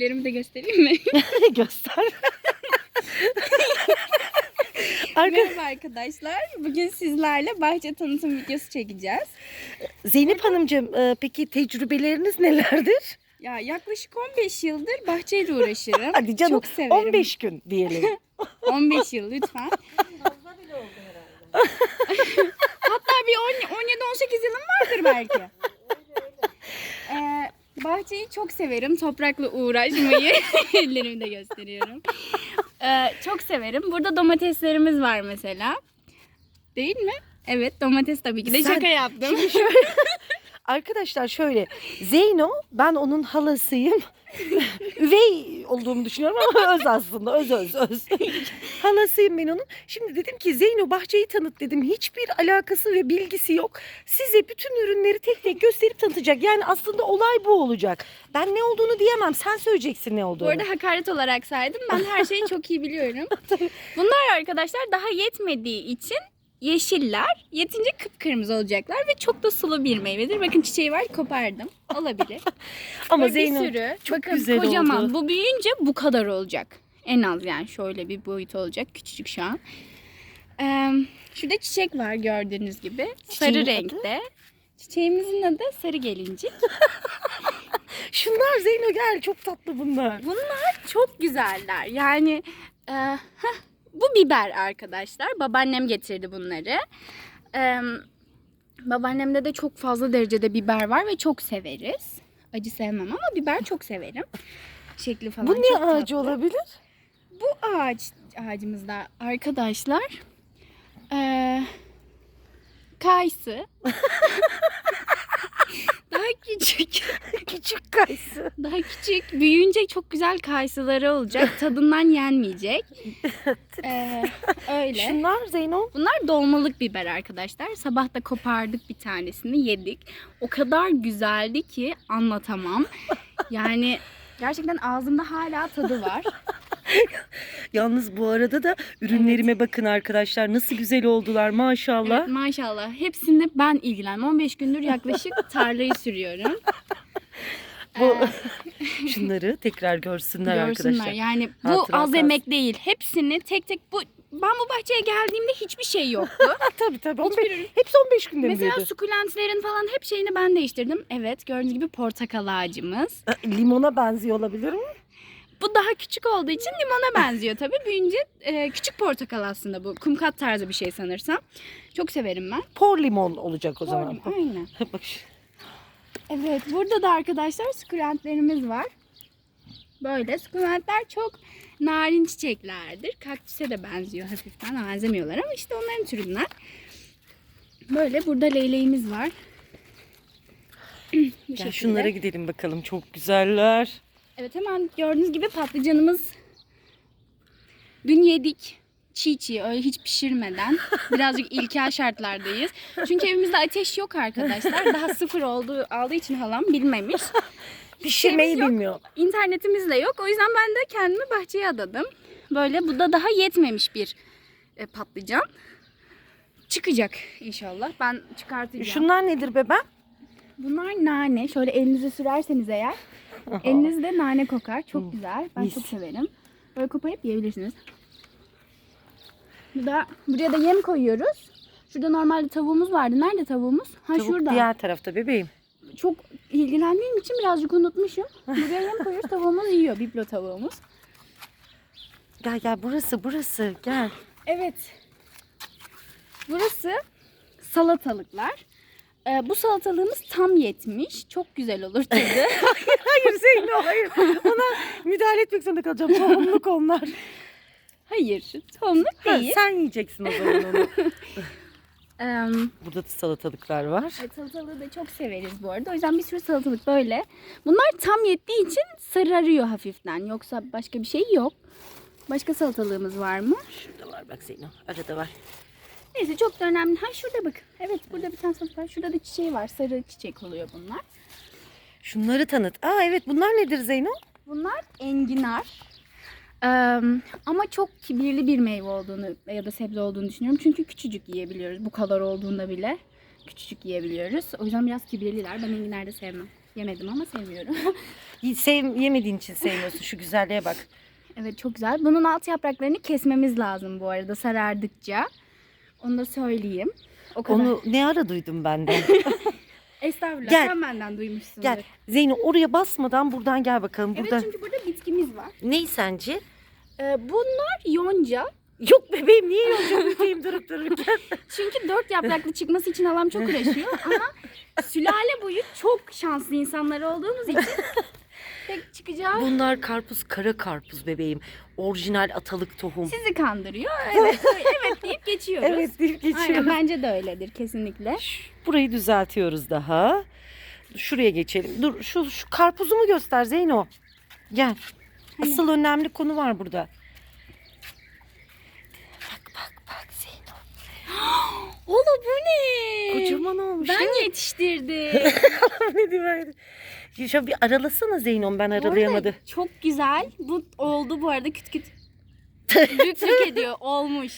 Lerimi de göstereyim mi? Göster. Arka... Merhaba arkadaşlar. Bugün sizlerle bahçe tanıtım videosu çekeceğiz. Zeynep Hanımcığım e, peki tecrübeleriniz nelerdir? Ya yaklaşık 15 yıldır bahçeyle uğraşırım. Hadi canım Çok severim. 15 gün diyelim. 15 yıl lütfen. Hatta bir 17-18 yılım vardır belki. Ee, bahçeyi çok severim. Toprakla uğraşmayı ellerimi de gösteriyorum. Ee, çok severim. Burada domateslerimiz var mesela. Değil mi? Evet domates tabii ki de Sen- şaka yaptım. Arkadaşlar şöyle Zeyno ben onun halasıyım. Üvey olduğumu düşünüyorum ama öz aslında öz öz öz. halasıyım ben onun. Şimdi dedim ki Zeyno bahçeyi tanıt dedim. Hiçbir alakası ve bilgisi yok. Size bütün ürünleri tek tek gösterip tanıtacak. Yani aslında olay bu olacak. Ben ne olduğunu diyemem. Sen söyleyeceksin ne olduğunu. Bu arada hakaret olarak saydım. Ben her şeyi çok iyi biliyorum. Bunlar arkadaşlar daha yetmediği için yeşiller. Yetince kıpkırmızı olacaklar ve çok da sulu bir meyvedir. Bakın çiçeği var kopardım. Olabilir. ama Böyle Zeyno bir sürü. çok Bakın güzel kocaman. oldu. Bu büyüyünce bu kadar olacak. En az yani şöyle bir boyut olacak. Küçücük şu an. Ee, şurada çiçek var gördüğünüz gibi. Çiçeğin Sarı adı? renkte. Çiçeğimizin adı sarı gelincik. Şunlar Zeyno gel çok tatlı bunlar. Çok güzeller. Yani e, heh, bu biber arkadaşlar. Babaannem getirdi bunları. E, babaannemde de çok fazla derecede biber var ve çok severiz. Acı sevmem ama biber çok severim. Şekli falan Bu ne çok ağacı tatlı. olabilir? Bu ağaç ağacımızda arkadaşlar e, kayısı. Daha küçük. Kayısı. Daha küçük. Büyüyünce çok güzel kayısıları olacak. Tadından yenmeyecek. Ee, öyle. Şunlar Zeyno. Bunlar dolmalık biber arkadaşlar. Sabah da kopardık bir tanesini yedik. O kadar güzeldi ki anlatamam. Yani gerçekten ağzımda hala tadı var. Yalnız bu arada da ürünlerime bakın arkadaşlar. Nasıl güzel oldular maşallah. Evet, maşallah. Hepsinde ben ilgilendim. 15 gündür yaklaşık tarlayı sürüyorum. Bu şunları tekrar görsünler, Görsünler. arkadaşlar. Yani bu Hatırası az emek değil. Hepsini tek tek bu ben bu bahçeye geldiğimde hiçbir şey yoktu. Tabii tabii. 15, Hiçbir hepsi 15 günde Mesela büyüdü? sukulentlerin falan hep şeyini ben değiştirdim. Evet gördüğünüz gibi portakal ağacımız. Ha, Limona benziyor olabilir mi? Bu daha küçük olduğu için limona benziyor tabii. Büyüyünce e, küçük portakal aslında bu. Kumkat tarzı bir şey sanırsam. Çok severim ben. Por limon olacak o zaman. Aynen. Bak Evet burada da arkadaşlar sukulentlerimiz var. Böyle sukulentler çok narin çiçeklerdir. Kaktüse de benziyor hafiften. Benzemiyorlar ama işte onların türünden. Böyle burada leyleğimiz var. Bu Gel şunlara gidelim bakalım. Çok güzeller. Evet hemen gördüğünüz gibi patlıcanımız dün yedik. Çiğ çiğ öyle hiç pişirmeden birazcık ilkel şartlardayız. Çünkü evimizde ateş yok arkadaşlar. Daha sıfır olduğu aldığı için halam bilmemiş. Pişirmeyi yok. bilmiyor. İnternetimiz de yok. O yüzden ben de kendimi bahçeye adadım. Böyle bu da daha yetmemiş bir e, patlıcan. Çıkacak inşallah. Ben çıkartacağım. Şunlar nedir bebem? Bunlar nane. Şöyle elinize sürerseniz eğer elinizde nane kokar. Çok güzel. Ben mis. çok severim. Böyle koparıp yiyebilirsiniz. Bu da buraya da yem koyuyoruz. Şurada normalde tavuğumuz vardı. Nerede tavuğumuz? Ha Tavuk şurada. diğer tarafta bebeğim. Çok ilgilendiğim için birazcık unutmuşum. Buraya yem koyuyoruz. Tavuğumuz yiyor. Biblo tavuğumuz. Gel gel burası burası gel. Evet. Burası salatalıklar. Ee, bu salatalığımız tam yetmiş. Çok güzel olur tadı. Hayır Zeyno hayır. Ona müdahale etmek zorunda kalacağım. Tohumluk onlar. Hayır, tohumluk Ha, değil. sen yiyeceksin o zaman onu. Burada da salatalıklar var. Evet, salatalığı da çok severiz bu arada. O yüzden bir sürü salatalık böyle. Bunlar tam yettiği için sararıyor hafiften. Yoksa başka bir şey yok. Başka salatalığımız var mı? Şurada var bak Zeyno. Arada var. Neyse çok da önemli. Ha şurada bak. Evet burada bir tane salatalık var. Şurada da çiçeği var. Sarı çiçek oluyor bunlar. Şunları tanıt. Aa evet bunlar nedir Zeyno? Bunlar enginar. Ama çok kibirli bir meyve olduğunu ya da sebze olduğunu düşünüyorum. Çünkü küçücük yiyebiliyoruz. Bu kadar olduğunda bile küçücük yiyebiliyoruz. O yüzden biraz kibirliler. Ben enginar da sevmem. Yemedim ama sevmiyorum. Sev, yemediğin için sevmiyorsun. Şu güzelliğe bak. Evet çok güzel. Bunun alt yapraklarını kesmemiz lazım bu arada sarardıkça. Onu da söyleyeyim. O kadar. Onu ne ara duydum ben de. Estağfurullah Gel. sen benden duymuşsundur. gel Zeyno oraya basmadan buradan gel bakalım. Evet Burada çünkü burada bitkimiz var. ney sence? Ee, bunlar yonca. Yok bebeğim niye yolcu büyüteyim durup dururken? Çünkü dört yapraklı çıkması için halam çok uğraşıyor ama sülale boyu çok şanslı insanlar olduğumuz için pek çıkacağı Bunlar karpuz kara karpuz bebeğim. Orijinal atalık tohum. sizi kandırıyor. Evet, evet deyip geçiyoruz. Evet deyip Aynen geçiyoruz. bence de öyledir kesinlikle. Burayı düzeltiyoruz daha. Şuraya geçelim. Dur şu, şu karpuzumu göster Zeyno. Gel. Hani? Asıl önemli konu var burada. Bak bak bak Zeyno. Ola bu ne? Kocaman olmuş. değil mi? Ben yetiştirdim. ne diyeyim ben? Şöyle bir aralasana Zeyno'm ben Bu arada aralayamadı. Çok güzel. Bu oldu bu arada küt küt. Lük lük ediyor. Olmuş.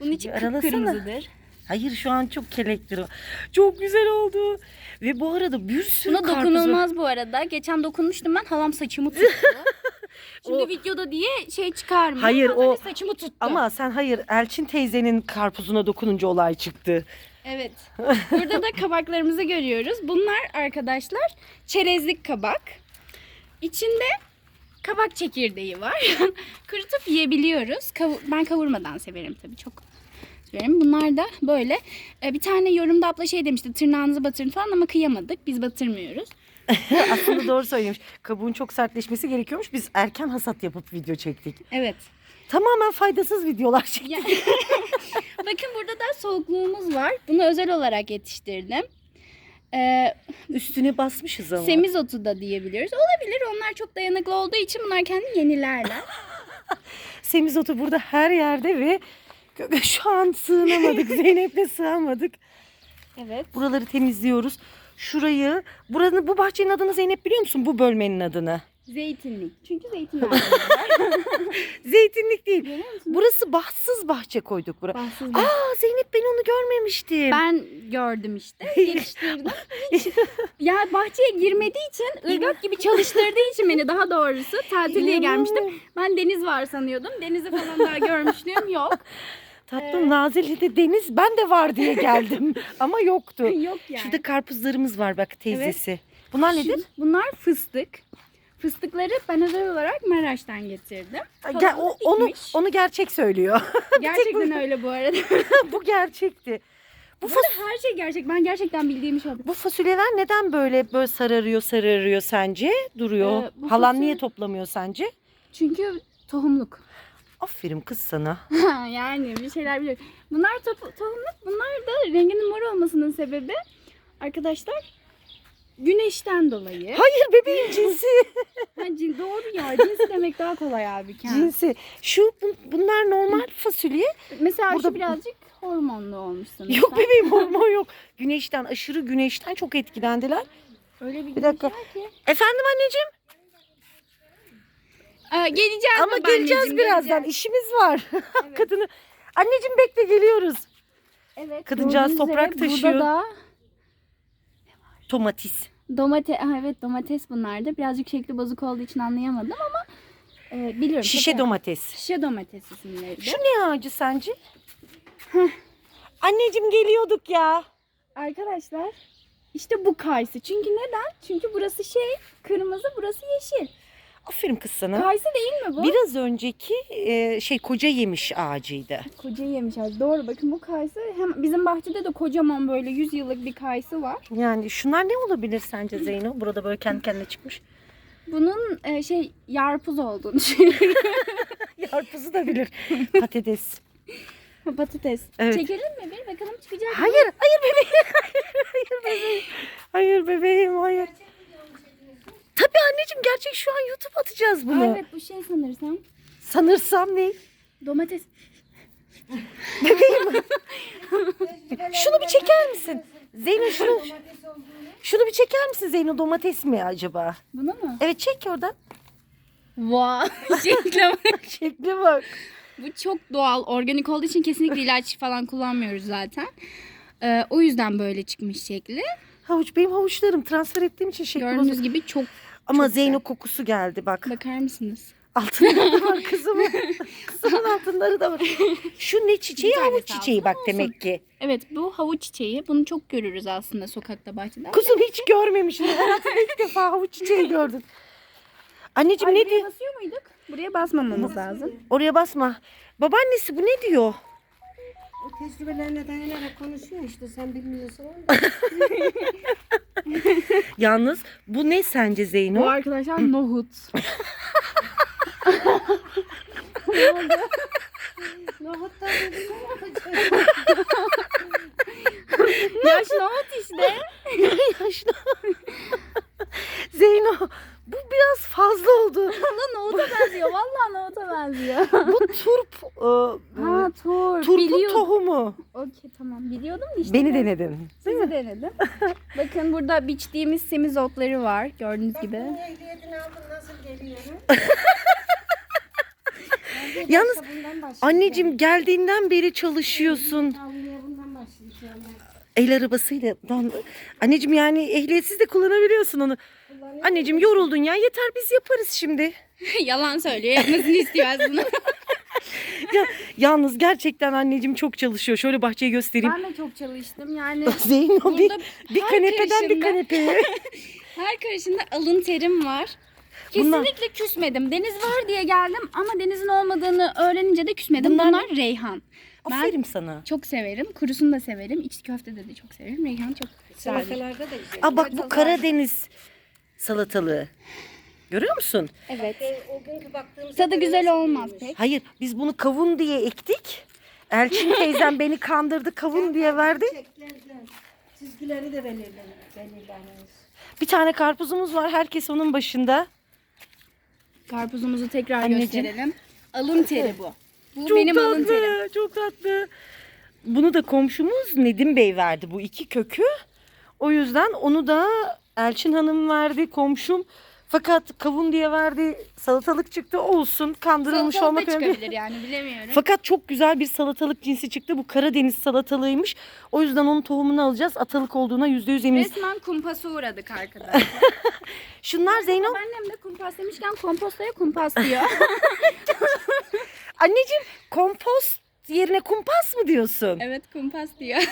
Bunun içi Bir aralasana. kıpkırmızıdır. Hayır şu an çok kelektir o. Çok güzel oldu. Ve bu arada bir sürü Buna karpuz var. dokunulmaz bu arada. Geçen dokunmuştum ben. Halam saçımı tuttu. Şimdi O- videoda diye şey çıkarmıyor. Hayır, Az önce o- saçımı tuttu. Ama sen hayır Elçin teyzenin karpuzuna dokununca olay çıktı. Evet. Burada da kabaklarımızı görüyoruz. Bunlar arkadaşlar çerezlik kabak. İçinde kabak çekirdeği var. Kurutup yiyebiliyoruz. Kavu- ben kavurmadan severim tabii çok severim. Bunlar da böyle. Ee, Bir tane yorumda abla şey demişti tırnağınızı batırın falan ama kıyamadık. Biz batırmıyoruz. Aslında doğru söylemiş. Kabuğun çok sertleşmesi gerekiyormuş. Biz erken hasat yapıp video çektik. Evet. Tamamen faydasız videolar çektik. Bakın burada da soğukluğumuz var. Bunu özel olarak yetiştirdim. Ee, Üstüne basmışız ama. semizotu da diyebiliyoruz. Olabilir. Onlar çok dayanıklı olduğu için bunlar kendini yenilerler. Semizotu burada her yerde ve şu an sığınamadık. Zeynep'le sığamadık. Evet. Buraları temizliyoruz. Şurayı, buranın bu bahçenin adını Zeynep biliyor musun? Bu bölmenin adını. Zeytinlik. Çünkü zeytin. Zeytinlik değil. Burası bahtsız bahçe koyduk buraya. Bahsız Aa Zeynep ben onu görmemiştim. Ben gördüm işte. Yetiştirdim. Hiç- ya bahçeye girmediği için ırgat gibi çalıştırdığı için beni daha doğrusu tatilliye gelmiştim. Ben deniz var sanıyordum. Denizi falan daha görmüşlüğüm yok. Tatlım Nazilli'de deniz ben de var diye geldim ama yoktu. yok yani. Şurada karpuzlarımız var bak teyzesi. Bunlar nedir? Bunlar fıstık. Fıstıkları ben özel olarak Maraş'tan getirdim. Gel, o, onu dikmiş. onu gerçek söylüyor. Gerçekten öyle bu arada. bu gerçekti. Bu, Bu arada her şey gerçek. Ben gerçekten bildiğimi şey bu fasulyeler neden böyle böyle sararıyor sararıyor sence? Duruyor. Ee, Halan fasulye- niye toplamıyor sence? Çünkü tohumluk. Aferin kız sana. yani bir şeyler biliyorum. Bunlar topu- tohumluk. Bunlar da renginin mor olmasının sebebi arkadaşlar güneşten dolayı. Hayır bebeğin cinsi. Ha, cin- doğru ya. Cinsi demek daha kolay abi. cinsi. Şu bu- bunlar normal fasulye. Mesela Burada- şu birazcık hormonlu olmuş sanırsam. Yok bebeğim hormon yok. Güneşten aşırı güneşten çok etkilendiler. Öyle bir, Bir dakika. ki. Efendim anneciğim? Geleceğiz Ama babaanneciğim, geleceğiz birazdan. geleceğiz. İşimiz var. Kadını. Anneciğim bekle geliyoruz. Evet. Kadıncağız gördüğünüz toprak üzere taşıyor. Burada da Domates. domates, evet domates bunlar da. Birazcık şekli bozuk olduğu için anlayamadım ama e, biliyorum. Şişe Çok- domates. Şişe domates isimleri de. Şu ne ağacı sence? Anneciğim geliyorduk ya. Arkadaşlar işte bu kayısı. Çünkü neden? Çünkü burası şey kırmızı burası yeşil. Aferin kız sana. Kayısı değil mi bu? Biraz önceki e, şey koca yemiş ağacıydı. Koca yemiş ağacı. Doğru bakın bu kayısı hem bizim bahçede de kocaman böyle 100 yıllık bir kayısı var. Yani şunlar ne olabilir sence Zeyno? Burada böyle kendi kendine çıkmış. Bunun e, şey yarpuz olduğunu düşünüyorum. Yarpuzu da bilir. Patates. Patates. Evet. Çekelim mi bir bakalım çıkacak mı? Hayır, hayır bebeğim. Hayır, hayır bebeğim. Hayır bebeğim, hayır. Tabii anneciğim gerçek şu an YouTube atacağız bunu. Aa, evet bu şey sanırsam. Sanırsam ne? Domates. Şunu bir çeker misin? Zeyno şunu şunu bir çeker misin Zeyno domates mi acaba? Bunu mu? Evet çek oradan. Vay. Şekle bak. Şekle bak. Bu çok doğal, organik olduğu için kesinlikle ilaç falan kullanmıyoruz zaten. Ee, o yüzden böyle çıkmış şekli. Havuç benim havuçlarım transfer ettiğim için şekli Gördüğünüz bozuk. gibi çok Ama Çok güzel. Zeyno kokusu geldi bak. Bakar mısınız? Altınları da var kızımın. Kızımın altınları da var. Şu ne çiçeği? Bir tanesi Havuç çiçeği altın bak olsun. demek ki. Evet bu havuç çiçeği. Bunu çok görürüz aslında sokakta bahçede. Kuzum hiç görmemişim. Hayatımda ilk defa havuç çiçeği gördüm. Anneciğim ne diyor? basıyor muyduk? Buraya basmamamız lazım. Oraya basma. Babaannesi bu ne diyor? O tecrübelerine dayanarak konuşuyor işte sen bilmiyorsun. Yalnız bu ne sence Zeyno? Bu arkadaşlar nohut. Nohuttan dedim ama Yaş nohut işte. Yaşlı. Zeyno bu biraz fazla oldu. Valla nohuta benziyor. Valla nohuta benziyor. Bu turp e, ha tur. turpun Biliyordum. tohumu. Okey tamam biliyordum da işte. Beni ben denedin. Sizi denedim. Bakın burada biçtiğimiz semizotları var. Gördüğünüz gibi. bunun ehliyetini aldın nasıl geliyor? Yalnız. Anneciğim geldiğinden beri çalışıyorsun. Ben. El arabasıyla. Anneciğim yani ehliyetsiz de kullanabiliyorsun onu. Anneciğim yoruldun ya yeter biz yaparız şimdi. Yalan söylüyor. Yapmasını istiyor aslında. Ya, yalnız gerçekten anneciğim çok çalışıyor. Şöyle bahçeyi göstereyim. ben de çok çalıştım. Yani Zeyno bir, burada bir her kanepeden bir kanepeye. her karışında alın terim var. Bunlar- Kesinlikle küsmedim. Deniz var diye geldim ama denizin olmadığını öğrenince de küsmedim. Bunlar Bunlar, reyhan. Ben Aferin sana. çok severim. Kurusunu da severim. İçli köftede de çok severim. Reyhan çok güzeldir. Salatalarda da güzel. Aa bak bu Karadeniz salatalığı. Görüyor musun? Evet. O günkü baktığımız Tadı güzel olmaz pek. Hayır biz bunu kavun diye ektik. Elçin teyzem beni kandırdı kavun diye verdi. Çiçeklerden çizgileri de belirlenir. belirlenir. Bir tane karpuzumuz var herkes onun başında. Karpuzumuzu tekrar Anneciğim. gösterelim. Alın teri bu. Bu Çok benim alın tatlı, terim. çok tatlı. Bunu da komşumuz Nedim Bey verdi bu iki kökü. O yüzden onu da Elçin Hanım verdi komşum. Fakat kavun diye verdi salatalık çıktı olsun kandırılmış Salatalık olmak da önemli çıkabilir yani bilemiyorum. Fakat çok güzel bir salatalık cinsi çıktı. Bu Karadeniz salatalığıymış. O yüzden onun tohumunu alacağız. Atalık olduğuna yüzde yüz eminiz. Resmen kumpasa uğradık arkadaşlar. Şunlar Zeyno. Annem de kumpas demişken kompostaya kumpas diyor. Anneciğim kompost yerine kumpas mı diyorsun? evet kumpas diyor.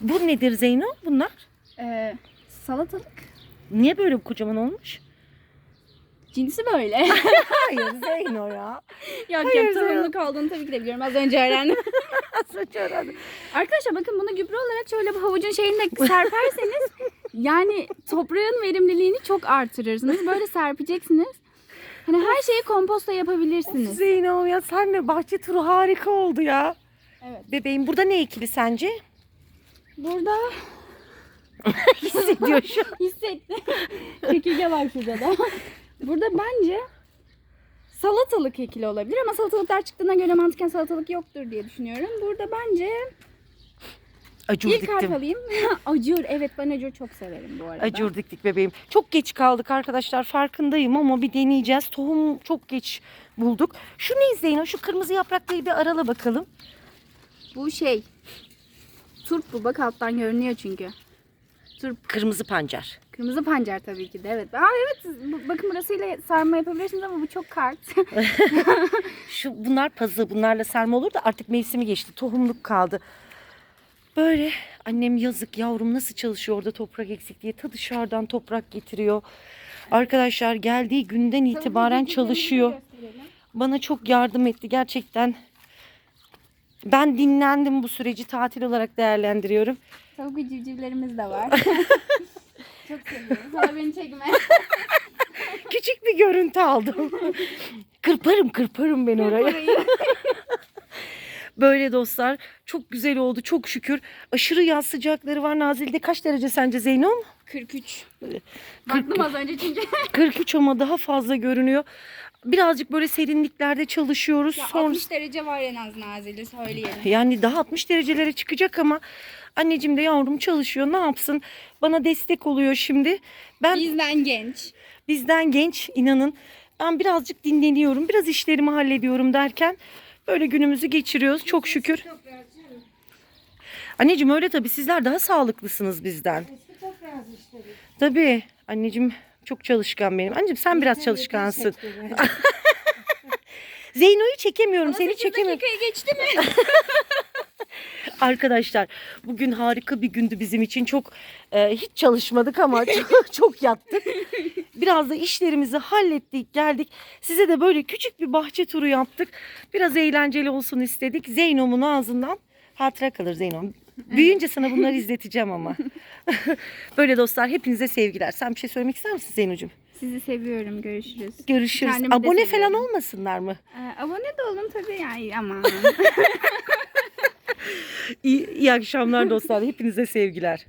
Bu nedir Zeyno? Bunlar? Ee, salatalık Niye böyle kocaman olmuş? cinsi böyle. Hayır Zeyno ya. yok Hayır, yok tohumluk olduğunu tabii ki de biliyorum. Az önce öğrendim. Saç öğrendim. Arkadaşlar bakın bunu gübre olarak şöyle bu havucun şeyini de serperseniz yani toprağın verimliliğini çok artırırsınız. Böyle serpeceksiniz. Hani her şeyi komposta yapabilirsiniz. Zeyno ya senle bahçe turu harika oldu ya. Evet. Bebeğim burada ne ekili sence? Burada Hissediyor şu an. hissettim. Çekirge var şurada da. Burada bence salatalık ekili olabilir ama salatalıklar çıktığına göre mantıken salatalık yoktur diye düşünüyorum. Burada bence Acur ilk diktim. alayım. acur. Evet ben acur çok severim bu arada. Acur diktik bebeğim. Çok geç kaldık arkadaşlar farkındayım ama bir deneyeceğiz. Tohum çok geç bulduk. Şu ne Zeyno? Şu kırmızı yaprakları bir arala bakalım. Bu şey. Turp bu. Bak alttan görünüyor çünkü. Kırmızı pancar. Kırmızı pancar tabii ki de evet. Aa evet bakın burasıyla sarma yapabilirsiniz ama bu çok kart. Şu bunlar pazı. Bunlarla sarma olur da artık mevsimi geçti. Tohumluk kaldı. Böyle annem yazık yavrum nasıl çalışıyor orada toprak eksik diye ta dışarıdan toprak getiriyor. Arkadaşlar geldiği günden itibaren çalışıyor. Bana çok yardım etti gerçekten. Ben dinlendim bu süreci tatil olarak değerlendiriyorum. Tavuk ve civcivlerimiz de var. çok seviyorum. Hala beni çekme. Küçük bir görüntü aldım. kırparım kırparım ben orayı. Orayı. Böyle dostlar çok güzel oldu çok şükür. Aşırı yaz sıcakları var Nazilli'de. Kaç derece sence Zeynom? 43. Kırk- Baktım az önce çünkü. 43 ama daha fazla görünüyor. Birazcık böyle serinliklerde çalışıyoruz. Ya Sonra 60 derece var en az Nazilli söyleyelim. yani daha 60 derecelere çıkacak ama anneciğim de yavrum çalışıyor. Ne yapsın? Bana destek oluyor şimdi. Ben Bizden genç. bizden genç inanın. Ben birazcık dinleniyorum. Biraz işlerimi hallediyorum derken böyle günümüzü geçiriyoruz çok şükür. Anneciğim öyle tabii sizler daha sağlıklısınız bizden. İşte. biz. Tabii anneciğim çok çalışkan benim. Anneciğim sen biraz çalışkansın. Zeyno'yu çekemiyorum, seni çekemiyorum. dakikayı geçti mi? Arkadaşlar bugün harika bir gündü bizim için. Çok e, hiç çalışmadık ama çok, çok yattık. Biraz da işlerimizi hallettik, geldik. Size de böyle küçük bir bahçe turu yaptık. Biraz eğlenceli olsun istedik. Zeynom'un ağzından hatıra kalır Zeynom. Büyüyünce sana bunları izleteceğim ama. böyle dostlar hepinize sevgiler. Sen bir şey söylemek ister misin Zeyno'cum? Sizi seviyorum. Görüşürüz. Görüşürüz. Kendimi de Abone falan seviyorum. olmasınlar mı? Ee, abone de olun tabii yani ama. İyi, iyi akşamlar dostlar. Hepinize sevgiler.